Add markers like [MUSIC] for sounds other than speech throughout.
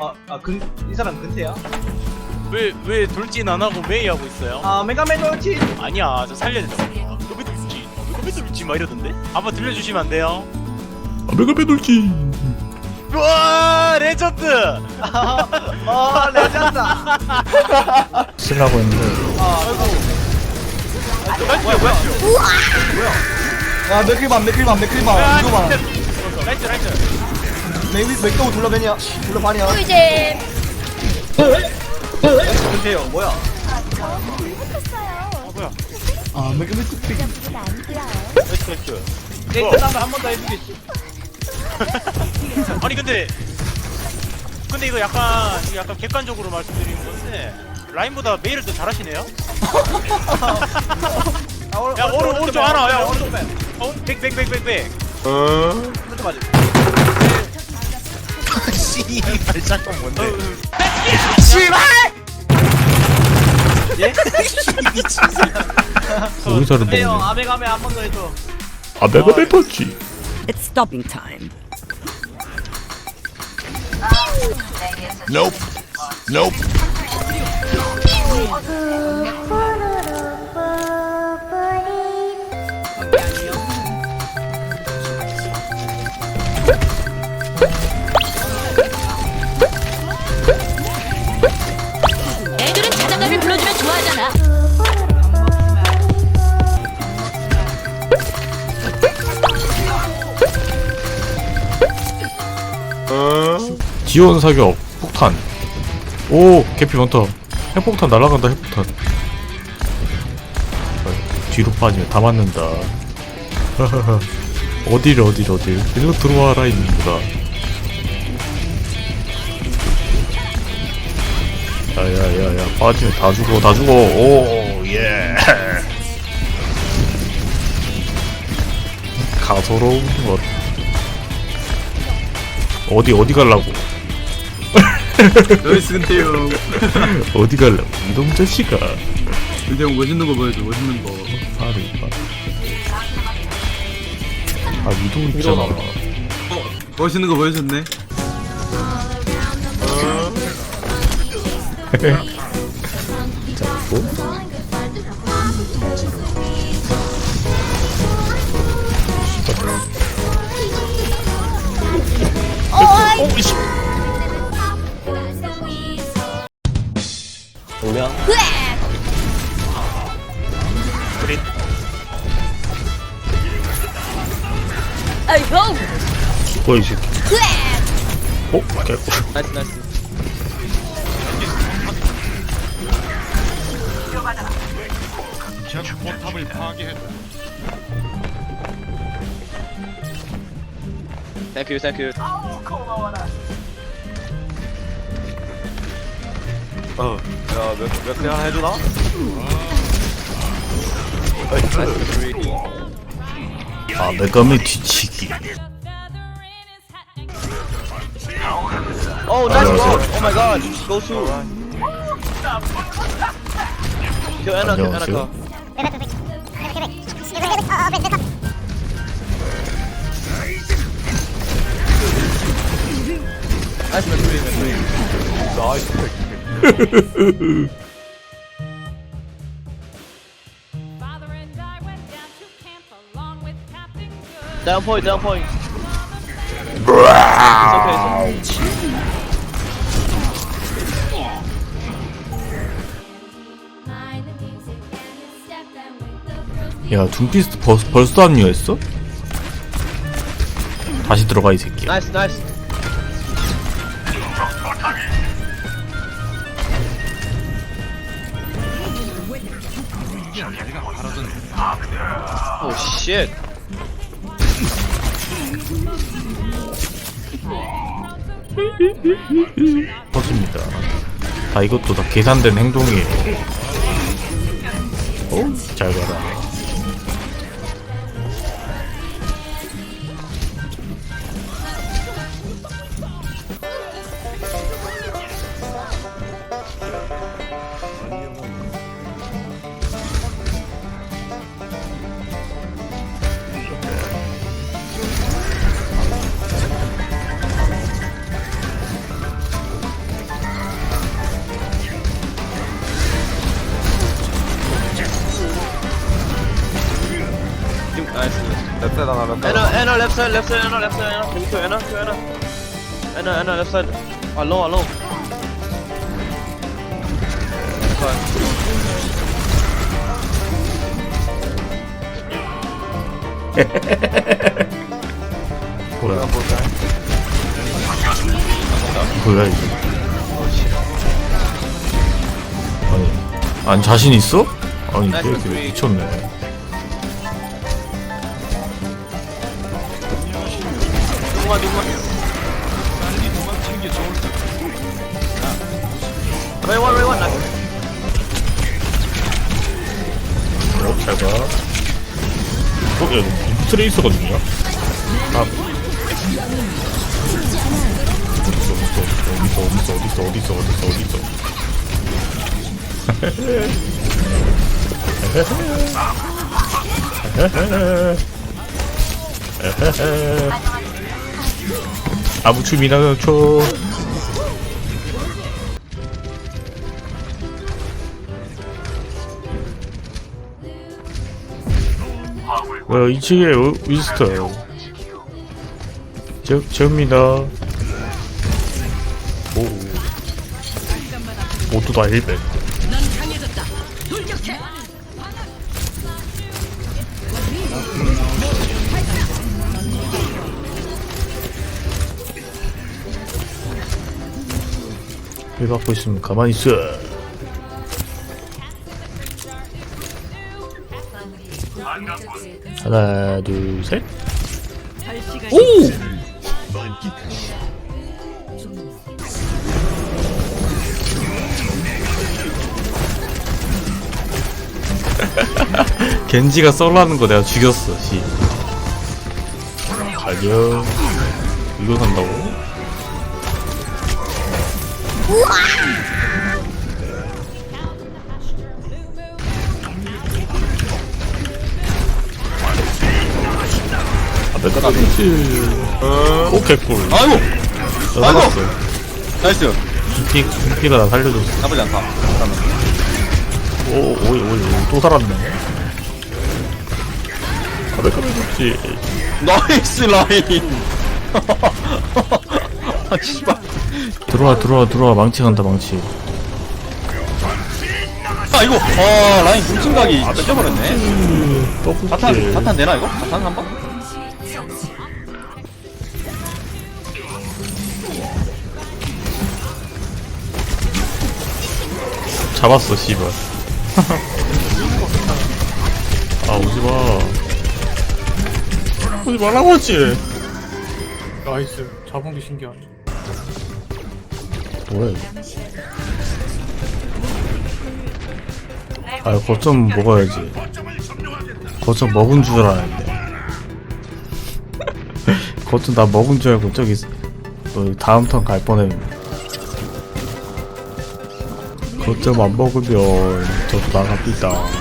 아, 아, 근, 이 사람 근태야? 왜 왜 돌진 안 하고 메이 하고 있어요? 아, 메가맨 돌진! 아니야 저 살려야 된다. 왜 돌진? 왜 돌진? 막 이러던데? 한번 들려주시면 안 돼요? 아메가 빼돌지 와 레전드! [LAUGHS] 어, 레전드! 아, 쓰려고 했는데 아이고. 뭐야, 뭐야? 야, 맥클만, 맥클만, 맥클만. 이거 봐. 라이트 라이 트. 맥, 맥도 둘러 배냐? 둘러 반이야. 꿀잼 근태요, 뭐야? 아 뭐야? 아, 맥가맨 돌진. 보다 안 들어요 라이트 라이트. 네, 끝나면 한 번 더 해주겠지. [LAUGHS] 아니 근데 근데 이거 약간 이거 약간 객관적으로 말씀드리는 건데 라인보다 메이를 더 잘하시네요? 아, [LAUGHS] 야 오른 오른쪽 하나 야 오른쪽 빼. 어? 백백백백백 오른쪽 맞지? 씨 발작공 뭔데? 예? [LAUGHS] 미친 새끼 오리사를 먹네 근태요, 아메가메 한 번 더 해줘. 아메가 빼돌지 It's stopping time. 애들 지원 사격 폭탄. 오 개피 많다 핵폭탄 날아간다 핵폭탄. 어, 뒤로 빠지면 다 맞는다. [LAUGHS] 어디를 어디를 어딜. 일로 들어와라 이놈들아. 야야야야. 빠지면 다 죽어 다 죽어. 오예. [LAUGHS] 가소로운 것. 어디 어디 갈라고 나이스 근태형 어디 갈라고 이놈 자식아. 근태형 멋있는 거 보여줘 멋있는 거. 바로 이봐 아 위도 있잖아. 멋있는 거 보여줬네. 잡고 뭐이 새끼 어? 개꿀 나이스, 나이스. 땡큐, 땡큐. 어, 야, 몇, 몇 개나 해주나? 아 메가메 뒤치기 Oh, oh, nice block! Oh my god, go to. Kill Anna, kill Anna. Kill. Nice Mercury, Mercury. Nice pick. Down point, down point. It's okay, it's okay. 야 둠피스트 벌, 벌써 합류했어? 다시 들어가 이 새끼야 Nice, nice. Oh shit. 터집니다 다 이것도 다 계산된 행동이에요 어? 잘 가라 사이드 하나 랩 사이드 에나 에나 랩 사이드 랩 사이드 에나 랩 사이드 에나 저기 또 에나 또 에나 에나 에나 랩 사이드 알로 알로 뭐야? 뭐야 이게 아니 아니 자신 있어? 아니 나이스 이렇게. 미쳤네 야 트레이서가 누구야? 아 어딨어 어딨어 어딨어 어딨어 어딨어 어딨어 아무춤이나 춰 뭐야 2층에 윈스터 제, 제입니다. 오. 모두 다 1배 왜 받고 있으면 가만히 있어 하나 둘셋 오! [LAUGHS] 겐지가 썰라는 거 내가 죽였어 씨 가려 이거 산다고? 아, 내 오, 개꿀. 아이고 나 살았어. 나이스 둠피, 둠피가 나 살려줬어. 나쁘지 않다 오, 오이, 오이, 오이, 또 살았네. 아, 내가 살려줬지. 나이스 라인 [LAUGHS] 아 씨발 들어와, 들어와, 들어와. 망치 간다, 망치. 아 이거 아 라인 굴침각이 찢어버렸네 더블 바탄 킬. 바탄 되나 이거? 바탄 한 번? 잡았어, 씨발. 아, 오지 마. 오지 말라고 했지. 나이스 잡은 게 신기하네 뭐야, 이거. 아, 거점 먹어야지. 거점 먹은 줄 알았는데. [LAUGHS] 거점 나 먹은 줄 알고 저기, 너 다음 턴 갈 뻔했는데. 거점 안 먹으면 저도 나갑니다.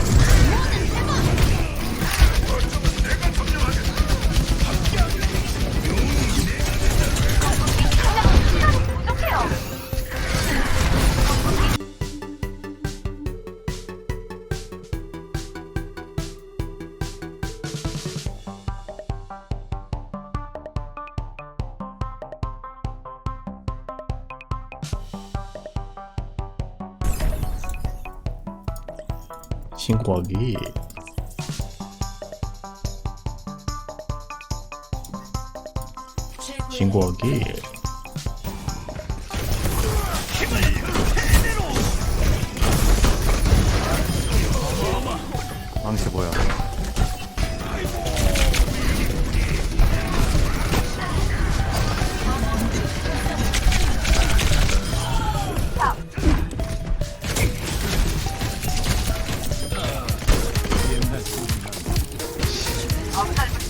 신고하기. 신고하기. 망치 뭐야 好看